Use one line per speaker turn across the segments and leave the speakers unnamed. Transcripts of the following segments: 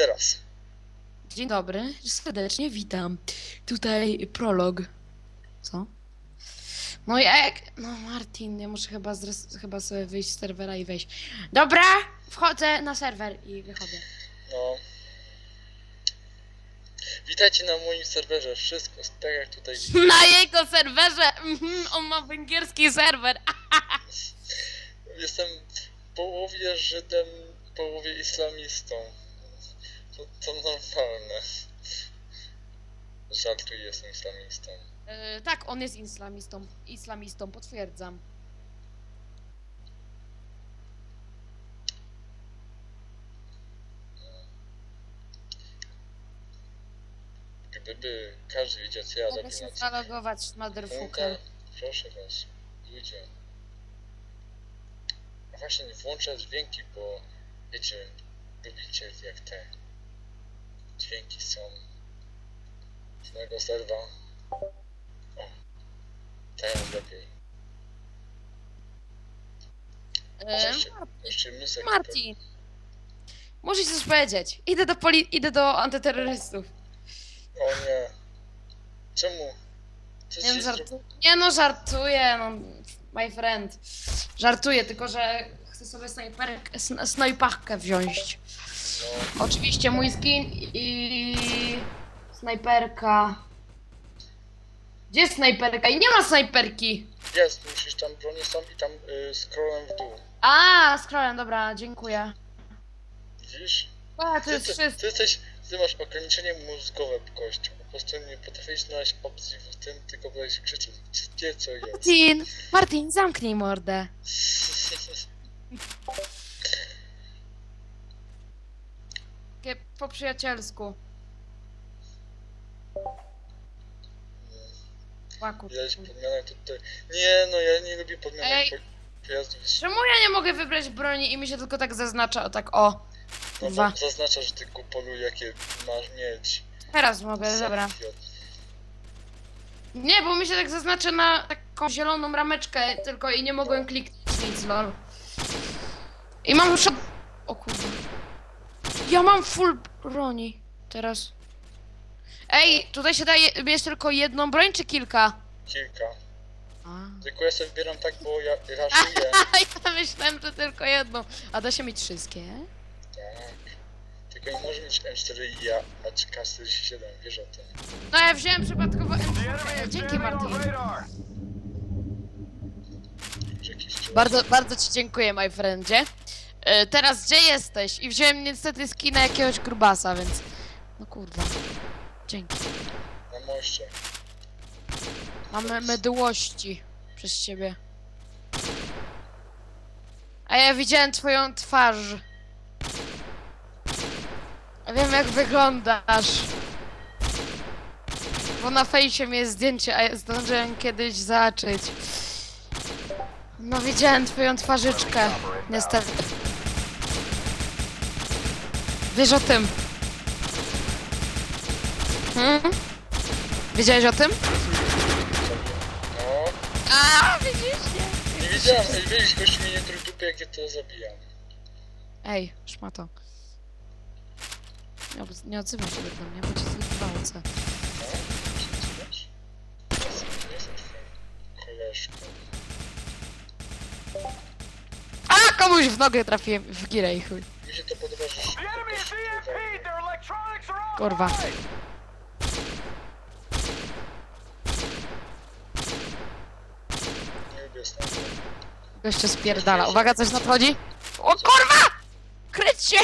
Teraz.
Dzień dobry, serdecznie witam. Tutaj prolog. Co? No jak? No Martin, ja muszę chyba, zres... chyba sobie wyjść z serwera i wejść. Dobra, wchodzę na serwer i wychodzę.
No. Witajcie na moim serwerze. Wszystko jest tak jak tutaj widzicie.
Na jego serwerze! Mhm, on ma węgierski serwer.
Jestem w połowie Żydem, połowie islamistą. To, to normalne. Żartuję, jestem islamistą.
E, tak, on jest islamistą. Islamistą, potwierdzam.
Gdyby każdy wiedział co ja
Mogę
robię
się
na co
zalogować, motherfucker.
proszę was, ludzie. A właśnie nie włączę dźwięki, bo wiecie, lubicie jak te dźwięki są z mojego serwa. O, teraz lepiej.
E,
Jeszcze, jeszcze muzykę.
Martin, muszę ci coś powiedzieć. Idę do poli... idę do antyterrorystów.
O nie. Czemu? Co
Nie, no,
się
żartu... nie no, żartuję, no, my friend. Żartuję, tylko że chcę sobie snajperkę, sn- snajpachkę wziąć. Oczywiście mój skin i snajperka. Gdzie jest snajperka? I nie ma snajperki!
jest, musisz tam broni są i tam y, scrollem w dół.
A, scrollem, dobra, dziękuję.
Widzisz?
A, to
Ty,
jest
ty,
wszystko.
ty jesteś, ty masz ograniczenie mózgowe gościu. Po prostu nie potrafisz znaleźć opcji w tym, tylko będziesz krzyczeć, gdzie co jest.
Martin, Martin, zamknij mordę. Takie po przyjacielsku. Łaku.
Widać tutaj. Nie no, ja nie lubię podmianek
Ej.
po, pojazdów.
Czemu ja nie mogę wybrać broni i mi się tylko tak zaznacza, o tak o.
No
Dwa.
bo zaznacza, że ty kupolu jakie masz mieć.
Teraz mogę, dobra. Nie, bo mi się tak zaznacza na taką zieloną rameczkę tylko i nie mogłem kliknąć nic, lol. I mam już... O kurde. Ja mam full broni teraz. Ej, tutaj się daje, bierz tylko jedną broń czy kilka?
Kilka.
A.
Tylko ja sobie wybieram tak, bo ja raszuję.
ja myślałem, że tylko jedną. A da się mieć wszystkie?
tak. Tylko nie może mieć M4 i ja, a K47, wiesz o tym.
No ja wziąłem przypadkowo
The
M4.
enemy is
Dzięki Martin.
Że jakiś.
Bardzo, bardzo ci dziękuję, my friendzie. E, teraz gdzie jesteś? I wziąłem niestety skina jakiegoś grubasa, więc... No kurwa. Dzięki.
Na moście.
Mamy mydłości przez ciebie. A ja widziałem twoją twarz. Ja wiem jak wyglądasz. Bo na fejsie mi jest zdjęcie, a ja zdążyłem kiedyś zacząć. No widziałem twoją twarzyczkę. Niestety. Wiesz o tym? Hmm? Wiedziałeś o tym?
No,
A, widzisz? Nie.
nie wiedziałem, ej, widzisz, gościu mnie nie dupy, jak ja to zabijam.
Ej, szmato. Nie, nie odzywaj się do mnie, bo cię.
No, jestem twoją koleżką.
A, komuś w nogę trafiłem, w girę i chuj.
Mi się to podoba, że
Kurwa. Goście spierdala. Uwaga, coś nadchodzi. O kurwa! Kryć się!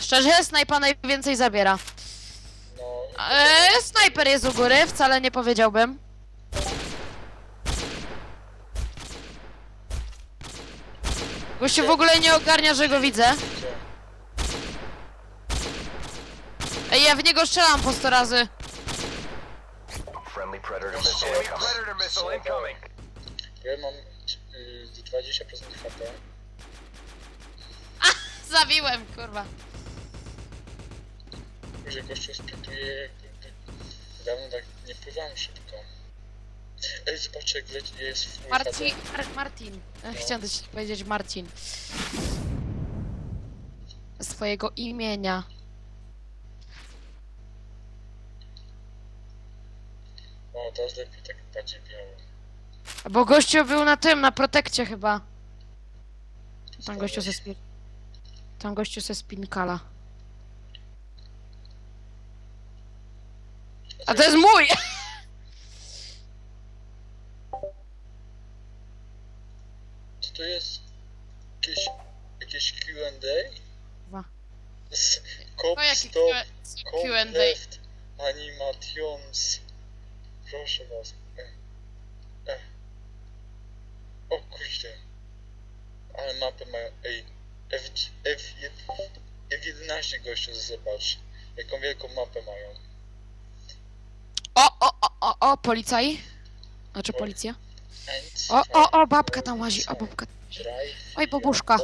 Szczerze,
snajpa najwięcej zabiera. Eee, snajper jest u góry, wcale nie powiedziałbym. Gościu w ogóle nie ogarnia, że go widzę. Ej, ja w niego strzelam po 100 razy.
Friendly Predator missile incoming.
Predator missile incoming.
Ja mam y, 20% HP.
Zabiłem, kurwa.
Że gościu sprytuje, jakby dawno tak nie pływałem szybko. Ej, zobacz jak leci, jest w
Marcin,
HD.
Mar Martin. E, Chciałem też powiedzieć Marcin. Swojego imienia.
O, teraz lepiej tak bardziej biało.
Bo gościu był na tym, na protekcie chyba. Tam gościu ze spin... Tam gościu ze spinkala. A to jest mój!
Co to jest? Jakieś, jakieś Q&A?
Dwa.
Z- Cop stop, cop left, animations. Proszę was. E. E. O kurde. Ale mapę mają. Ej. F, F, F, F11 gościu zobacz. Jaką wielką mapę mają.
O, o, o, o, o, policaj. Znaczy policja.
And
O, o, o, babka tam łazi, o, babka. Oj, babuszka.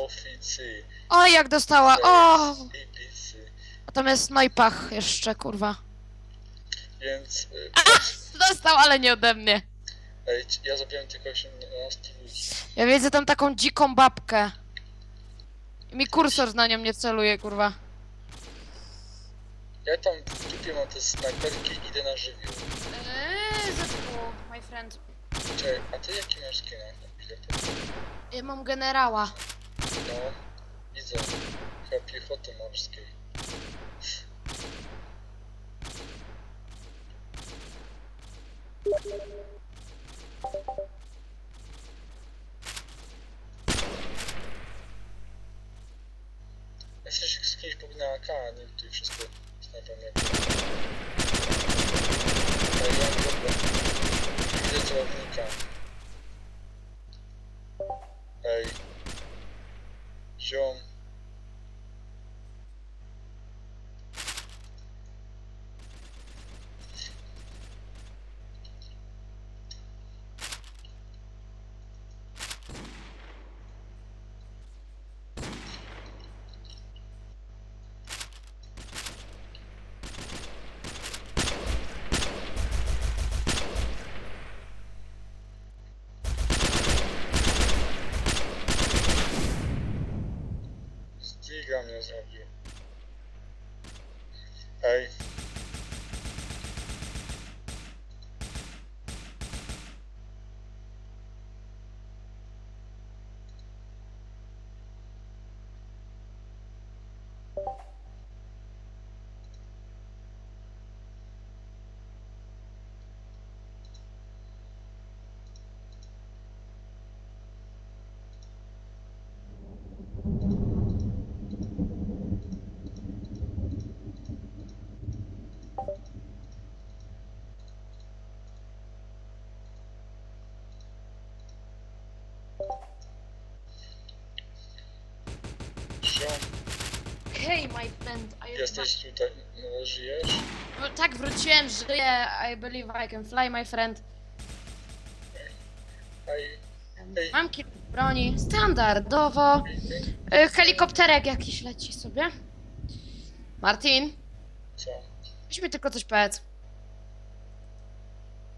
Oj, jak dostała, o! A tam jest snajpach jeszcze, kurwa.
Więc. y,
Dostał, ale nie ode mnie.
Ej, ja zabiłem tylko 18 ludzi.
Ja widzę tam taką dziką babkę. I mi kursor na nią nie celuje, kurwa.
Ja tam w dupie mam te snajperki i idę na żywioł.
Eee, zespół, my friend.
Czekaj, a ty jaki masz skina? To?
Ja mam generała.
No, widzę. Chyba piechoty morskiej. Się z kimś pognę AK, nie tutaj wszystko Ziom.
Hej, my friend. I
Jesteś tutaj, no żyjesz?
No, tak, wróciłem, żyję. I believe I can fly, my friend.
Ej, Ej.
Mam kilka broni. Standardowo.
ej,
Y, helikopterek jakiś leci sobie. Martin,
co?
weź mi tylko coś powiedz.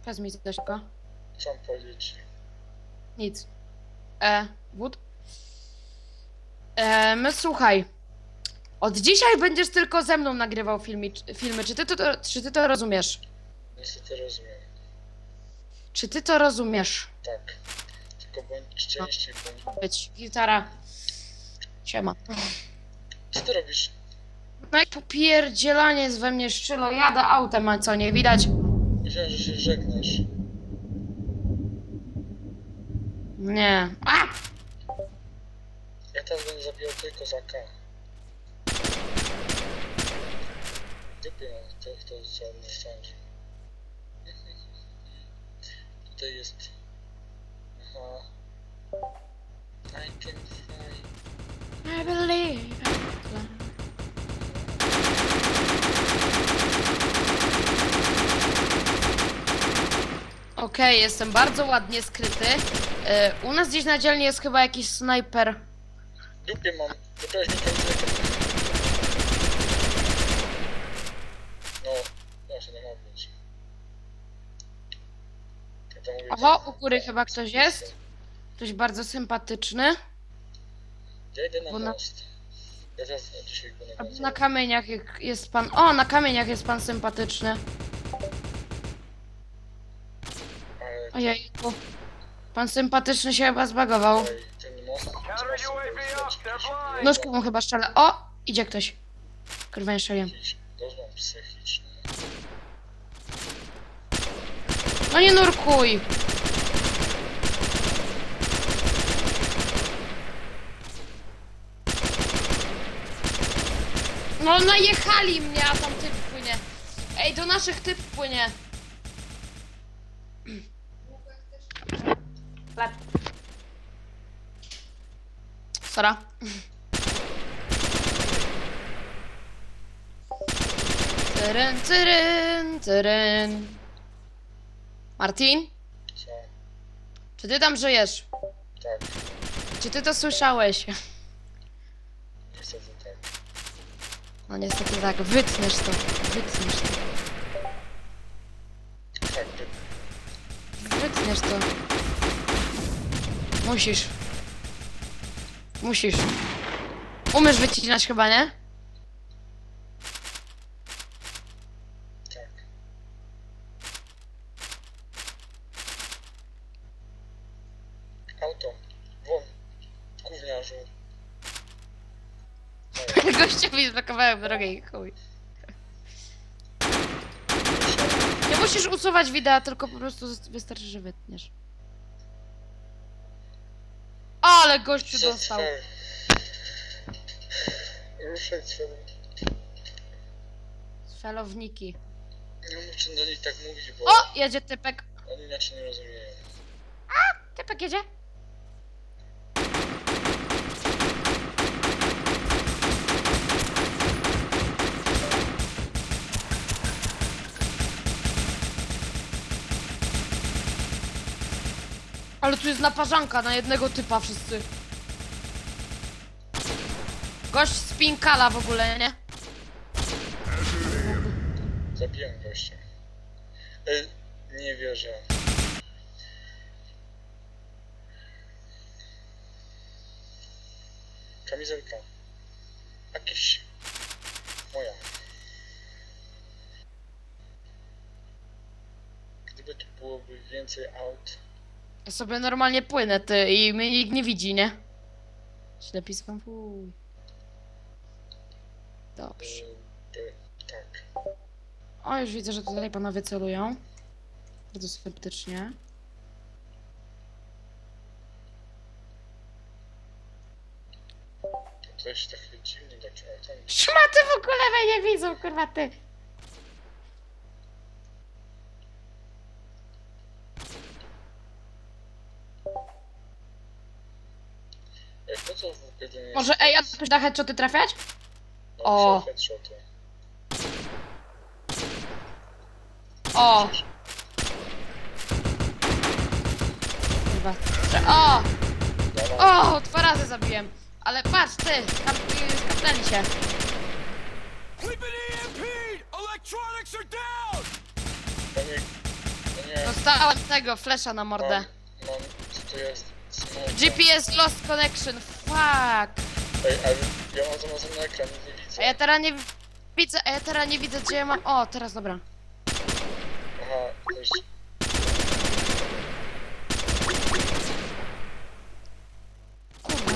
Powiedz mi coś tylko.
Co powiedzieć?
Nic. E, wód? E, my słuchaj. Od dzisiaj będziesz tylko ze mną nagrywał filmi, filmy. Czy ty to, to, czy ty to rozumiesz?
Niestety rozumiem.
Czy ty to rozumiesz?
Tak. Tylko bądź szczęśliwy. bądź...
Być gitara. Siema.
Co ty robisz?
No i popierdzielanie z we mnie szczylo. Jadę autem, a co nie widać?
Myślałem, że się żegnasz.
Nie. A!
Teraz będę zabijał tylko za K. Dupie mam to, kto co on nie sądzi. Tutaj jest... Aha. I can fly.
I believe. Okej, jestem bardzo ładnie skryty. E, u nas gdzieś na dzielni jest chyba jakiś snajper.
Dupie mam. Wybrałeś mi kamizelkę. No, właśnie nie ma być. to mówię.
Oho, u góry chyba ktoś jest. Ktoś bardzo sympatyczny.
Ja idę na
Bo na-
most. Ja teraz dzisiaj go
A
na
Na kamieniach jak- jest pan. O, na kamieniach jest pan sympatyczny.
Ale
Ojej. Pan sympatyczny się chyba zbagował.
tutaj ten most...
Counter UAV blind.
Nóżką chyba strzela. O! Idzie ktoś. Kurwa, nie strzeliłem. No nie nurkuj! No najechali mnie, a tam typ płynie. Ej, do naszych typ płynie. Lep. Sora. Tyryn, tyryn, tyryn. Martin? Czy ty tam żyjesz?
Tak,
Czy ty to słyszałeś?
niestety tak.
No niestety tak, wytniesz to, wytniesz to, wytniesz to. Musisz. Musisz. Umiesz wycinać chyba, nie?
Auto. Won. Gówniarzu.
Gościowi zblokowałem drogę i chuj. Nie musisz usuwać wideo, tylko po prostu wystarczy, że wytniesz. Ale gościu dostał.
Ruszaj swoją.
Felowniki.
Nie muszę do nich tak mówić, bo
O! Jedzie typek.
oni inaczej nie rozumieją.
Typek jedzie. Ale tu jest naparzanka na jednego typa wszyscy. Gość z Pinkala w ogóle, nie?
Zabiłem gościa. Ej, nie wierzę. Kamizelka. Jakiś... Moja. Gdyby tu byłoby więcej aut,
Ja sobie normalnie płynę, ty, i mnie nikt nie widzi, nie? Ślepi skąd fuj. Dobrze.
Tak.
O, już widzę, że tutaj panowie celują. Bardzo sceptycznie.
Coś takie dziwne takie auto.
Szmaty w ogóle mnie nie widzą, kurwa ty.
Ej, po co w ogóle nie
Może, ej, a ktoś da headshoty trafiać?
No,
o.
headshoty.
O! Kurwa. O!
Dawaj.
O! Dwa razy zabiłem. Ale patrz, ty, kap, kapnęli się.
We've been EMP'd. Electronics are down.
To nie... To nie...
Dostałem tego, flesza na mordę.
Mam, mam, co to jest?
GPS lost connection, fuck.
Ej, ale ja mam zamazany ekran, nie widzę.
A ja teraz nie widzę, a ja teraz nie widzę, gdzie ja mam... O, teraz dobra.
Aha, ktoś...
Kurwa.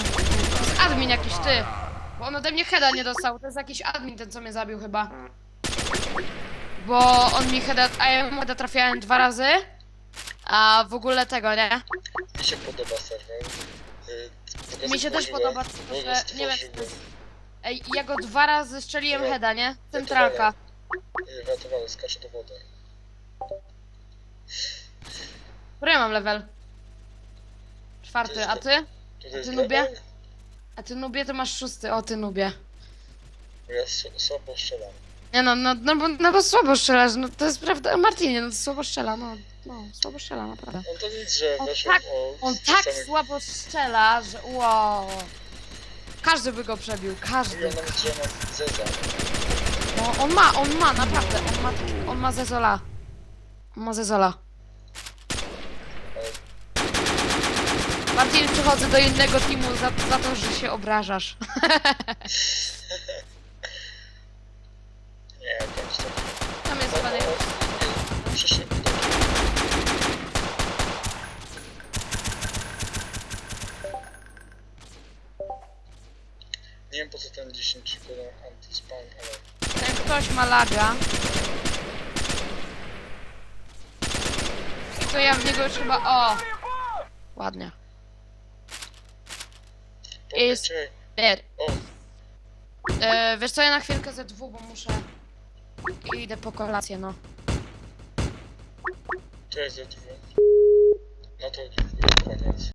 To jest admin jakiś, ty. Bo on ode mnie heada nie dostał. To jest jakiś admin ten, co mnie zabił chyba. Bo on mi heada... A ja mu heada trafiałem dwa razy. A w ogóle tego, nie?
Mi się podoba serwer. Y,
Mi się też podoba,
go
że nie wiem. Ej, ja go dwa razy strzeliłem
Dobra.
heada, nie? Centralka.
Y, Ratowałem, skaczę do wody.
Który ja mam level? Czwarty, a ty?
Jest
Ty lubię?
level,
A ty nubie to masz szósty, o ty nubie.
Ja słabo strzelam.
Nie no, no, no, bo, no bo słabo strzelasz, no to jest prawda, Martinie, no to słabo strzela, no, no, słabo strzela, naprawdę.
No to nic, że
On
weszłem
tak-
o...
On tak
samych-
słabo strzela, że wow. Każdy by go przebił,
Mówią
każdy.
nawet, że mam zeza.
No, on ma, on ma, naprawdę, on ma, taki- on ma zezola. On ma zezola. team przychodzę do innego teamu za, za to, że się obrażasz.
Nie, bądź tak.
Tam jest
O,
chyba
o,
naj...
o, nie, wiem po co ten 10 kolor anti-spam, ale
Ten ktoś ma laga. To ja w niego chyba... O! Ładnie. Jest-
Czekaj,
Nie.
O,
E, wiesz co, ja na chwilkę ze dwóch, bo muszę... Idę po kolację, no.
to jest ze dwóch. No to koniec.